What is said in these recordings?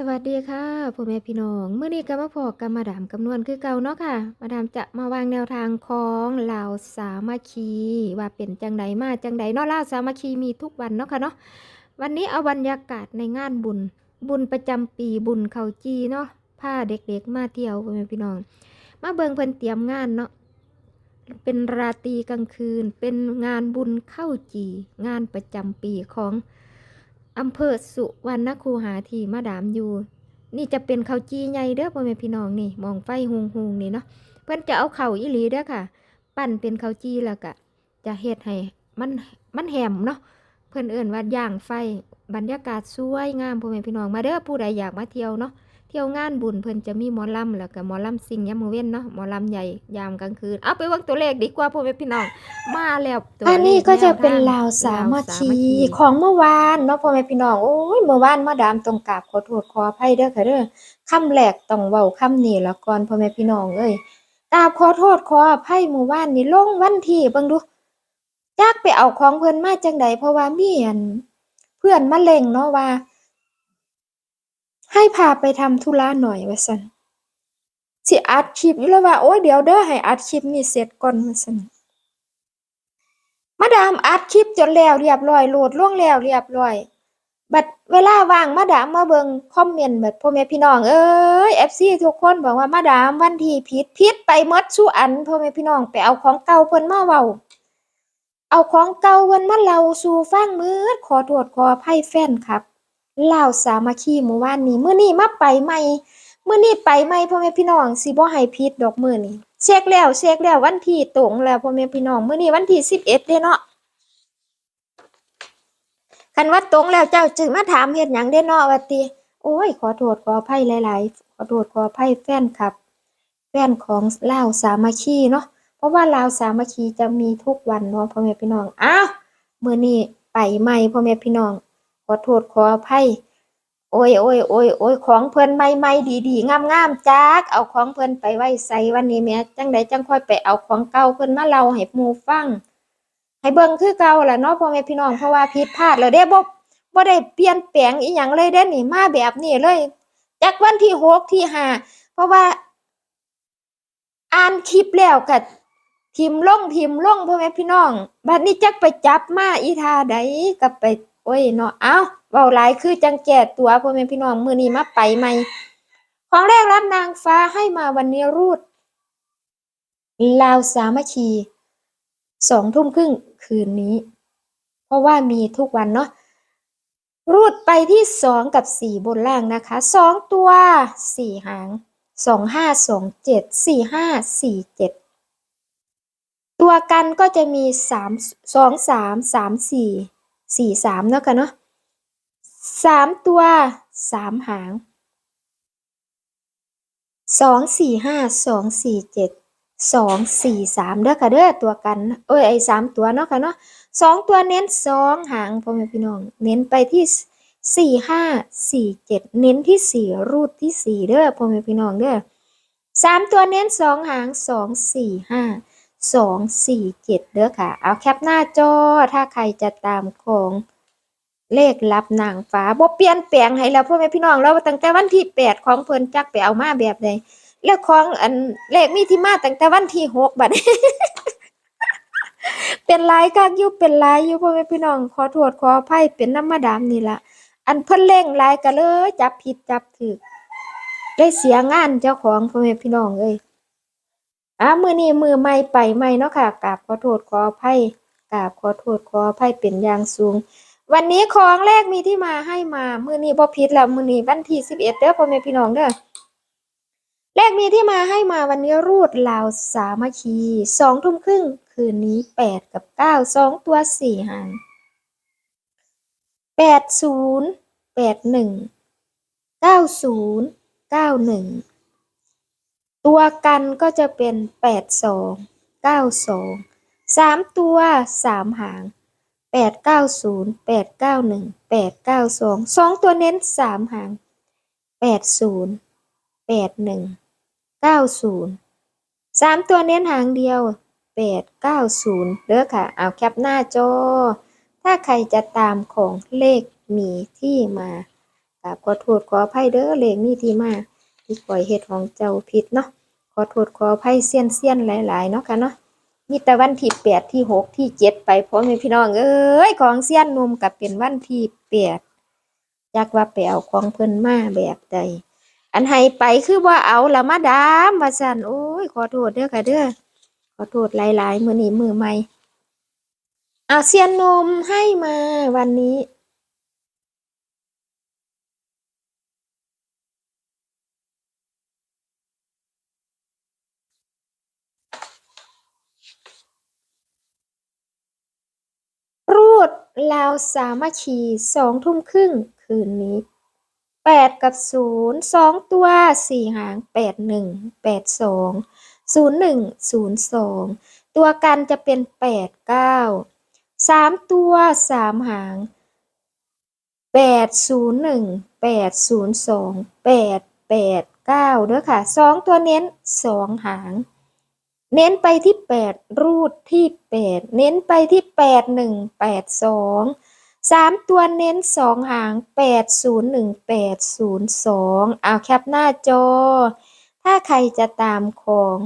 สวัสดีค่ะพ่อแม่พี่น้องเมื้อนี้ก็มาพบกับมาดามคำนวณคือเก่าเนาะค่ะ มาดามจะมาวางแนวทางของลาวสามัคคี ว่าเป็นจังใดมาจังใดเนาะลาวสามัคคีมีทุกวันเนาะค่ะเนาะวันนี้เอาบรรยากาศในงานบุญ บุญประจำปีบุญเขาจีเนาะพาเด็กๆมาเที่ยวพ่อแม่พี่น้อง มาเบิ่งเพิ่นเตรียมงานเนาะเป็นราตรีกลางคืน เป็นงานบุญเข้าจี งานประจำปีของ อำเภอสุวรรณคูหาที่มาดามอยู่ นี่จะเป็นข้าวจีใหญ่เด้อพ่อแม่พี่น้องนี่มองไฟหุงหุงนี่เนาะเพื่อนจะเอาเข่าอีหลีเด้อค่ะ ปั่นเป็นข้าวจีแล้วก็จะเฮ็ดให้มันมันแหมเนาะเพื่อนเอื่นว่าย่างไฟบรรยากาศสวยงามพ่อแม่พี่น้องมาเด้อผู้ใดอยากมาเที่ยวเนาะ เที่ยวงานบุญเพิ่นจะมีหมอลำแล้วก็หมอลำซิงยามมื้อเว้นเนาะหมอลำใหญ่ยามกลางคืนเอาไปเบิ่งตัวเลขดีกว่าพ่อแม่พี่น้องมาแล้วตัวเลขอันนี้ก็จะเป็นแวทงลาวสามัคลวคีของเมื่อวานเนาะพ่อแม่พี่น้องโอ้ยเมื่อวานมาดามตรงกราบขอโทษขออภัยเด้อค่ะเด้อคำแรกต้องเว้าคำนี้ละก่อนพ่อแม่พี่น้องเอ้ยกราบขอโทษขออภัยเมื่อวานนี่ลงวันที่เบิ่งดูจักไปเอาของเพิ่นมาจังใดเพราะว่ามีอันเพื่อนมาเล็งเนาะว่า ให้พาไปทำธุระหน่อยว่าซั่นสิอัดคลิปอยู่แล้วว่าโอ้ยเดี๋ยวเด้อให้อัดคลิปนี้เสร็จก่อนว่าซั่นมาดามอัดคลิปจนแล้วเรียบร้อยโหลดล่วงแล้วเรียบร้อย บัดเวลาว่างมาดามมาเบิงคอมเมนต์แบัดพ่อแม่พี่น้องเอ้ย FC ทุกคนบอกว่ามาดามวันที่ผิดผิดไปมดซุอันพ่อแม่พี่น้องไปเอาของเก่าเพิ่นมาเว้าเอาของเก่าเพิ่นมาเล่าสู่ฟังมืดขอโทษขออภัยแฟนครับ เลาสามัคคีเมื่อวานนี้มื้อนี้มาไปใหม่มื้อนี้ไปใหม่พ่อแม่พี่น้องสิบ่ให้ผิดดอกมื้อนี้เช็คแล้วเช็คแล้ววันที่ตรงแล้วพ่อแม่พี่น้องมื้อนี้วันที่11เด้เนาะคันว่าตรงแล้วเจ้าจึงมาถามเฮ็ดหยังได้เนาะว่าติโอ้ย ขอโทษขออภัยหลาย ๆ ขอโทษขออภัยแฟนครับ แฟนของลาวสามัคคีเนาะเพราะว่าลาวสามัคคีจะมีทุกวันเนาะพ่อแม่พี่น้องอ้าวมื้อนี้ไปใหม่พ่อแม่พี่น้อง ขอโทษขออภัยโอ้ยโอ้ยโอ้ยโอ้ยของเพิ่อนใหม่ๆดีๆงามๆจักเอาของเพิ่อนไปไว้ใส่วันนี้แม่จังใดจังค่อยไปเอาของเก่าเพิ่อนมาเล่าให้หมูฟัง ให้เบิ่งคือเก่าแหละเนาะพ่อแม่พี่น้องเพราะว่าผิดพลาดแล้วเด้บ่บ่ได้เปลี่ยนแปลงอีหยังเลยเด้นี่มาแบบนี้เลยจากวันที่หกที่ห้าเพราะว่า อ่านคลิปแล้วก็พิมพ์ลงพิมพ์ลงพ่อแม่พี่น้องบัดนี้จักไปจับมาอีทาใดก็ไป โอ้ยเนาะเอ้าเว้าหลายคือจังแก่ตัวพ่อแม่พี่น้องมือนี้มาไปใหม่ของแรกรับนางฟ้าให้มาวันนี้รูดลาวสามัคคีสองทุ่มครึ่งคืนนี้ เพราะว่ามีทุกวันเนาะรูดไปที่สองกับสี่บนล่างนะคะสองตัวสี่หางสองห้าสองเจ็ดสี่ห้าสี่เจ็ดตัวกันก็จะมีสามสองสามสามสี่ สี่สามเนาะกันเนาะสามตัวสามหางสองสี่ห้าสองสี่เจ็ดสองสี่สามเด้อค่ะเด้อตัวกัน เอ้ยไอ้สามตัวเนาะค่ะเนาะสองตัวเน้นสองหางพ่อแม่พี่น้อง เน้นไปที่สี่ห้าสี่เจ็ดเน้นที่สี่รูดที่สี่เด้อพ่อแม่พี่น้องเด้อสามตัวเน้นสองหางสองสี่ห้า สองสี่เจ็ดเด้อค่ะ เอาแคปหน้าจอ ถ้าใครจะตามของเลขลับนางฟ้าบ่เปลี่ยนแปลงให้แล้วพ่อแม่พี่น้องแล้วตั้งแต่วันที่แปดของเพิ่นจักไปเอามาแบบใดแล้วของอันเลขมีที่มาตั้งแต่วันที่หกบัดเป็นลายคักยู่เป็นลายอยู่พ่อแม่พี่น้องขอโทษขออภัยเป็นน้ำมาดามนี่ละอันเพิ่นเร่งลายก็เลยจับผิดจับถูกได้เสียงานเจ้าของพ่อแม่พี่น้องเอ้ย อะมือนี้มือใหม่ไปใหม่เนาะค่ะกราบขอโทษขออภัยกราบขอโทษขออภัยเป็นอย่างสูง วันนี้ของแรกมีที่มาให้มามือนี้บ่ผิดแล้วมือนี้วันที่11เอ็ดเด้อพ่อแม่พี่น้องเด้อเลขมีที่มาให้มาวันนี้รูดลาวสามัคคีสองทุ่มครึ่งคืนนี้แปดกับเก้าสองตัวสี่หางแปดศูนย์แปดหนึ่งเก้าศูนย์เก้าหนึ่ง ตัวกันก็จะเป็นแปดสองเก้าสองสามตัวสามหางแปดเก้าศูนย์แปดเก้าหนึ่งแปดเก้าสองสองตัวเน้นสามหางแปดศูนย์แปดหนึ่งเก้าศูนย์สามตัวเน้นหางเดียวแปดเก้าศูนย์เด้อค่ะ เอาแคปหน้าจอ ถ้าใครจะตามของเลขมีที่มาราบขอโทษขออภัยเด้อเลขมีที่มา ที่ปล่อยเฮ็ดของเจ้าผิดเนาะขอโทษขออภัยเซียนเซียนหลาย ๆ เนาะค่ะเนาะมีแต่วันที่แปดที่หกที่เจ็ดไปพ่อมพี่น้องเอ้ยของเซียนนุ่มกับเป็นวันที่แปดอยากว่าไปเอาของเพิ่นมาแบบใดอันให้ไปคือว่าเอาละมาดามว่าซั่นโอ้ยขอโทษเด้อค่ะเด้อขอโทษหลาย ๆ มือนี้มือใหม่เอาเซียนนมให้มาวันนี้ รูดลาวสามัคคีสองทุ่มครึ่งคืนนี้แปดกับศูนย์สองตัวสี่หางแปดหนึ่งแปดสองศูนย์หนึ่งศูนย์สองตัวกันจะเป็นแปดเก้าสามตัวสามหางแปดศูนย์หนึ่งแปดศูนย์สองแปดแปดเก้าเด้อค่ะสองตัวเน้นสองหาง เน้นไปที่แปดรูดที่แปดเน้นไปที่แปดหนึ่งแปดสองสามตัวเน้นสองหางแปดศูนย์หนึ่งแปดศูนย์สองเอาแคปหน้าจอ ถ้าใครจะตามของ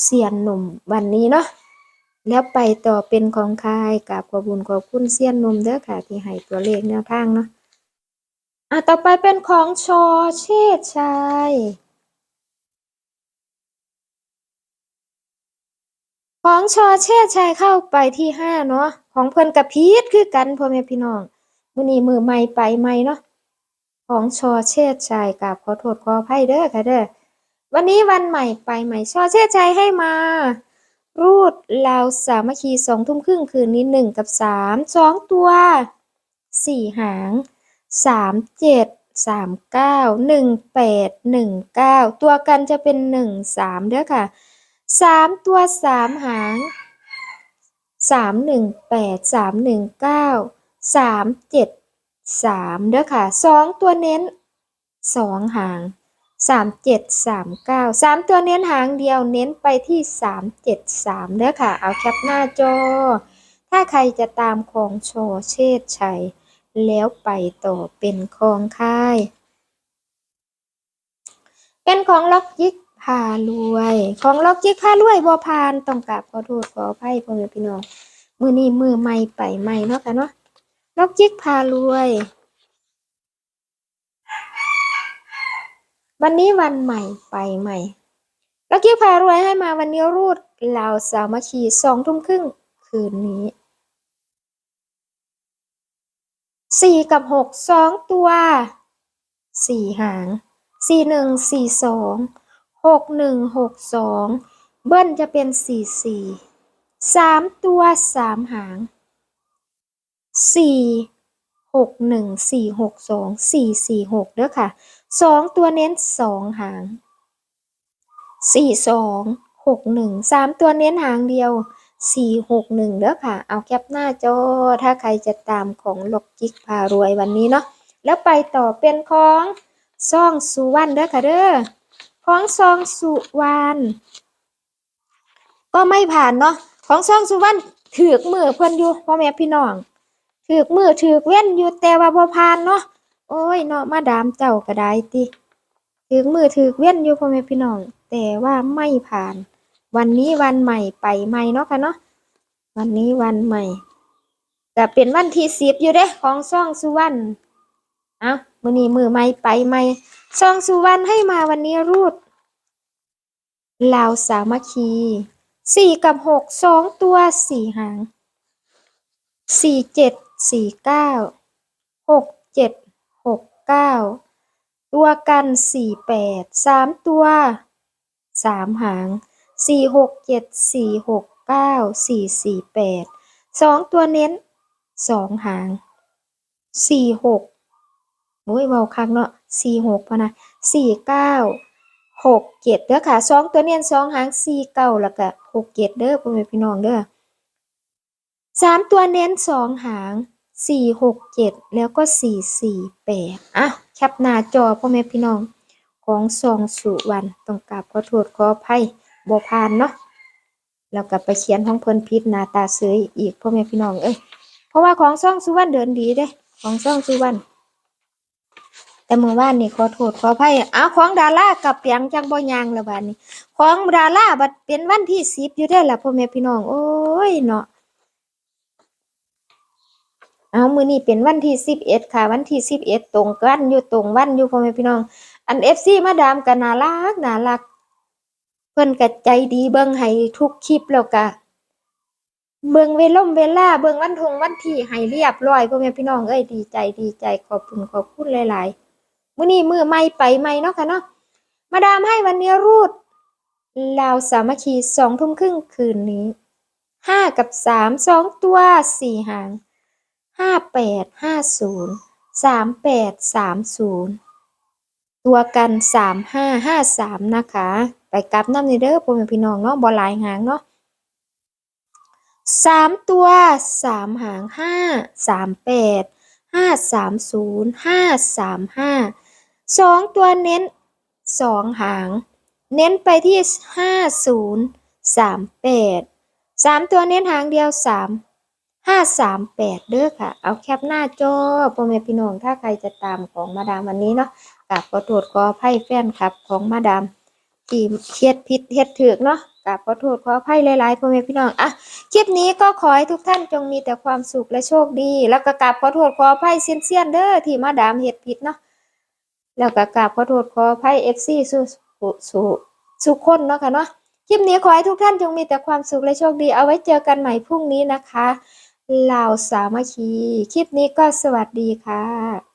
เสียนหนุ่มวันนี้เนาะแล้วไปต่อเป็นของใครกับขอบุญขอบคุณเสียนหนุ่มเด้อค่ะ ที่ให้ตัวเลขแนวทางเนาะอะต่อไปเป็นของชอเชษชัย ของชอเชษชัยเข้าไปที่ห้าเนาะของเพิ่นกับพีทคือกันพ่อแม่พี่น้องมื้อนี้มือใหม่ไปใหม่เนาะของชอเชษชัยกับขอโทษขออภัยเด้อค่ะเด้อวันนี้วันใหม่ไปใหม่ชอเชษชัยให้มา รูดลาวสามัคคีสองทุ่มครึ่งคืนนี้หนึ่งกับสามสองตัวสี่หางสามเจ็ดสามเก้าหนึ่งแปดหนึ่งเก้าตัวกันจะเป็นหนึ่งสามเด้อค่ะ สามตัวสามหางสามหนึ่งแปดสามหนึ่งเก้าสามเจ็ดสามเด้อค่ะสองตัวเน้นสองหางสามเจ็ดสามเก้าสามตัวเน้นหางเดียวเน้นไปที่สามเจ็ดสามเด้อค่ะ เอาแคปหน้าจอ ถ้าใครจะตามของโชว์เชษชัย แล้วไปต่อเป็นของค่าย เป็นของล็อกยิก พารวย ของล็อกยิกพารวยบ่ผ่านต้องกราบขอโทษขออภัยพ่อแม่พี่น้องมือนี้มือใหม่ไปใหม่เนาะค่ะเนาะล็อกยิกพารวย วันนี้วันใหม่ไปใหม่ล็อกยิกพารวยให้มาวันนี้รูดลาวสามัคคีสองทุ่มครึ่งคืนนี้สี่กับหกสองตัวสี่หางสี่หนึ่งสี่สอง หกหนึ่งหกสองเบิ้ลจะเป็นสี่สี่สามตัวสามหางสี่หกหนึ่งสี่หกสองสี่สี่หกเด้อค่ะสองตัวเน้นสองหางสี่สองหกหนึ่งสามตัวเน้นหางเดียวสี่หกหนึ่งเด้อค่ะ เอาแคปหน้าจอ ถ้าใครจะตามของลกจิกพารวยวันนี้เนาะแล้วไปต่อเป็นของซ่องสุวรรณเด้อค่ะเด้อ ของซองสุวรรณก็ไม่ผ่านเนาะของซองสุวรรณถือกมือเพิ่อนอยู่พ่อแม่พี่น้องถือกมือถือกเว้นอยู่แต่ว่าบ่ผ่านเนาะโอ้ยเนาะมาดามเจ้าก็ได้ติถือกมือถือกเว้นอยู่พ่อแม่พี่น้อง แต่ว่าไม่ผ่าน วันนี้วันใหม่ไปใหม่เนาะค่ะเนาะวันนี้วันใหม่ก็เป็นวันที่สิบอยู่เด้ของซ่องสุวรรณเอามือนี้มือไม่ไปไม่ ซองสุวรรณให้มาวันนี้รูดลาวสามัคคีสี่กับหกสองตัวสี่หางสี่เจ็ดสี่เก้าหกเจ็ดหกเก้าตัวกันสี่แปดสามตัวสามหางสี่หกเจ็ดสี่หกเก้าสี่สี่แปดสองตัวเน้นสองหางสี่หกโอ้ยเว้าคักเนาะ สี่หกพะนะสี่เก้าหกเจ็ดเด้อค่ะสองตัวเนียนสองหางสี่เก้าแล้วก็หกเจ็ดเด้อพ่อแม่พี่น้องเด้อสามตัวเน้นสองหางสี่หกเจ็ดแล้วก็สี่สี่แปดอะแคปหน้าจอพ่อแม่พี่น้องของซองสุวรรณต้องกราบขอโทษขออภัยบ่ผ่านเนาะแล้วก็ไปเขียนของเพิ่นผิดหน้าตาเสยอีกพ่อแม่พี่น้องเอ้ยเพราะว่าของซองสุวรรณเดินดีเด้ ของซองสุวรรณ แต่เมื่อวานนี่ขอโทษขออภัยอ้าวของดารากับเปียงจังบ่ยางละบาดนี้ ของดาราบัดเป็นวันที่สิบอยู่ได้ละพ่อแม่พี่น้อง โอ้ยเนาะเอามือนี้เป็นวันที่สิบเอ็ดค่ะ วันที่สิบเอ็ดตรงกันอยู่ตรงวันอยู่พ่อแม่พี่น้อง อันเอฟซีมาดามก็น่ารักน่ารัก เพิ่นก็ใจดีเบิ่งให้ทุกคลิปแล้วก็เบิ่งเวล่มเวล่าเบิ่งวันทงวันที่ให้เรียบร้อยพ่อแม่พี่น้องเอ้ยดีใจดีใจขอบคุณขอบคุณหลาย ๆ มื้อนี้มือใหม่ไปใหม่เนาะค่ะเนาะมาดามให้วันนี้รูดลาวสามัคคีสองทุ่มครึ่งคืนนี้ห้ากับสามสองตัวสี่หางห้าแปดห้าศูนย์สามแปดสามศูนย์ตัวกันสามห้าห้าสามนะคะ ไปกลับน้ำในเด้อพ่อแม่พี่น้องเนาะบอลายหางเนาะสามตัวสามหางห้าสามแปดห้าสามศูนย์ห้าสามห้า สองตัวเน้นสองหาง เน้นไปที่ห้าศูนย์สามแปดสามตัวเน้นหางเดียวสามห้าสามแปดเด้อค่ะ เอาแคปหน้าจอพ่อแม่พี่น้องถ้าใครจะตามของมาดามวันนี้เนาะกับขอโทษขออภัยแฟนคลับของมาดามที่เฮ็ดผิดเฮ็ดถูกเนาะกับขอโทษขออภัยหลายๆพ่อแม่พี่น้องอะคลิปนี้ก็ขอให้ทุกท่านจงมีแต่ความสุขและโชคดี แล้วก็กราบขอโทษขออภัยเซียนๆเด้อที่มาดามเฮ็ดผิดเนาะ แล้วก็กราบขอโทษขออภัย FC สู่สู่สู่คนเนาะค่ะเนาะคลิปนี้ขอให้ทุกท่านจงมีแต่ความสุขและโชคดีเอาไว้เจอกันใหม่พรุ่งนี้นะคะลาวสามัคคี คลิปนี้ก็สวัสดีค่ะ